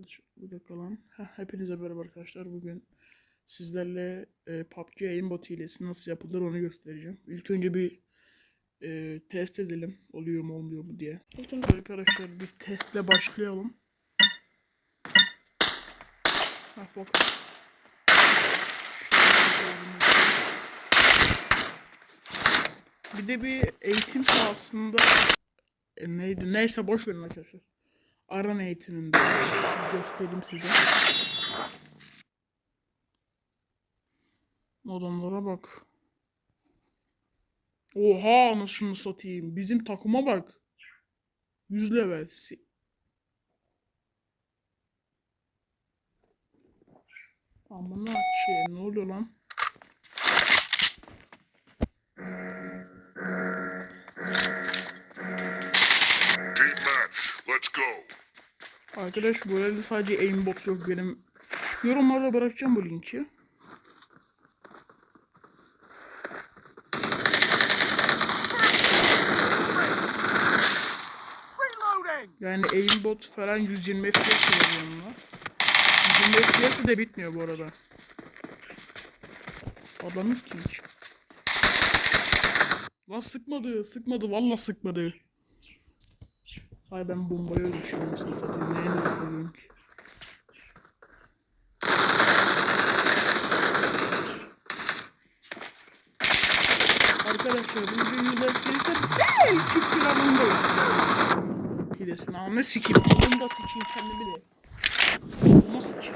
arkadaşlar. Bir dakika lan. Heh, hepinize merhaba arkadaşlar. Bugün sizlerle e, PUBG aimbot hilesi nasıl yapılır onu göstereceğim. İlk önce bir e, test edelim. Oluyor mu olmuyor mu diye. İlk önce arkadaşlar bir testle başlayalım. Heh bakın. Bir de bir eğitim sahasında e, neydi? Neyse boş verin arkadaşlar. Aran eğitiminde göstereyim size. Adamlara bak. Oha anasını satayım. Bizim takıma bak. 100 level. Amına şey ne oluyor lan? Team match, let's go. Arkadaş bu arada sadece aimbot yok benim. Yorumlarda bırakacağım bu linki. Yani aimbot falan 120 FPS var yanına. 120 FPS de bitmiyor bu arada. Adam yok ki hiç. Lan sıkmadı, sıkmadı, valla sıkmadı. Ay ben bombaya düşüyorum. Neyin bakıyorum ki? Arkadaşlar bu videoyu izlerken belki silahındayım. Hilesini anne sikeyim. Bunu da sikeyim kendimi de. Bunu sikeyim.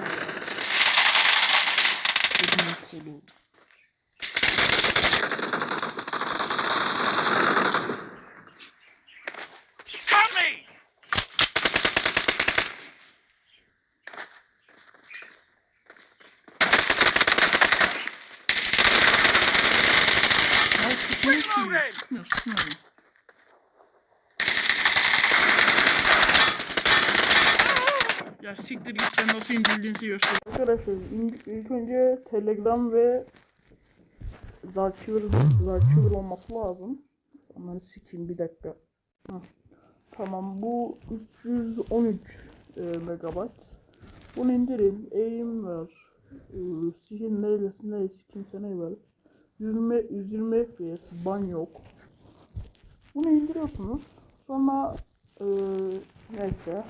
Kolu. Sıkmıyor sıkmıyor. Ya siktir git sen nasıl indirdiğinizi göster. Arkadaşlar ilk önce Telegram ve Zarchiver, Zarchiver olması lazım. Onları sikeyim bir dakika. Hah. Tamam bu 313 e, megabayt. Bunu indirin. Aim var. E, Sizin neresi neresi kimse ne var. 120, 120 FPS ban yok. Bunu indiriyorsunuz. Sonra e, neyse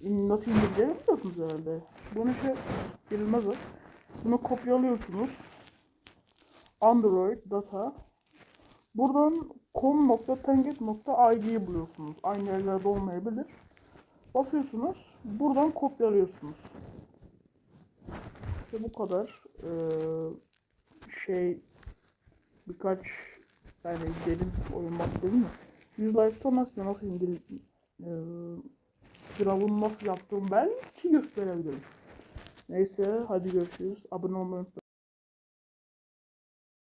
nasıl indireceğini biliyorsunuz herhalde. Bunu şey girilmez. Bunu kopyalıyorsunuz. Android data. Buradan com.tenget.id'yi buluyorsunuz. Aynı yerlerde olmayabilir. Basıyorsunuz. Buradan kopyalıyorsunuz. İşte bu kadar. Ee, şey birkaç yani derin oyun dedim mi? 100 like'ta nasıl nasıl indir e, Firavun nasıl yaptığımı belki gösterebilirim. Neyse hadi görüşürüz. Abone olmayı.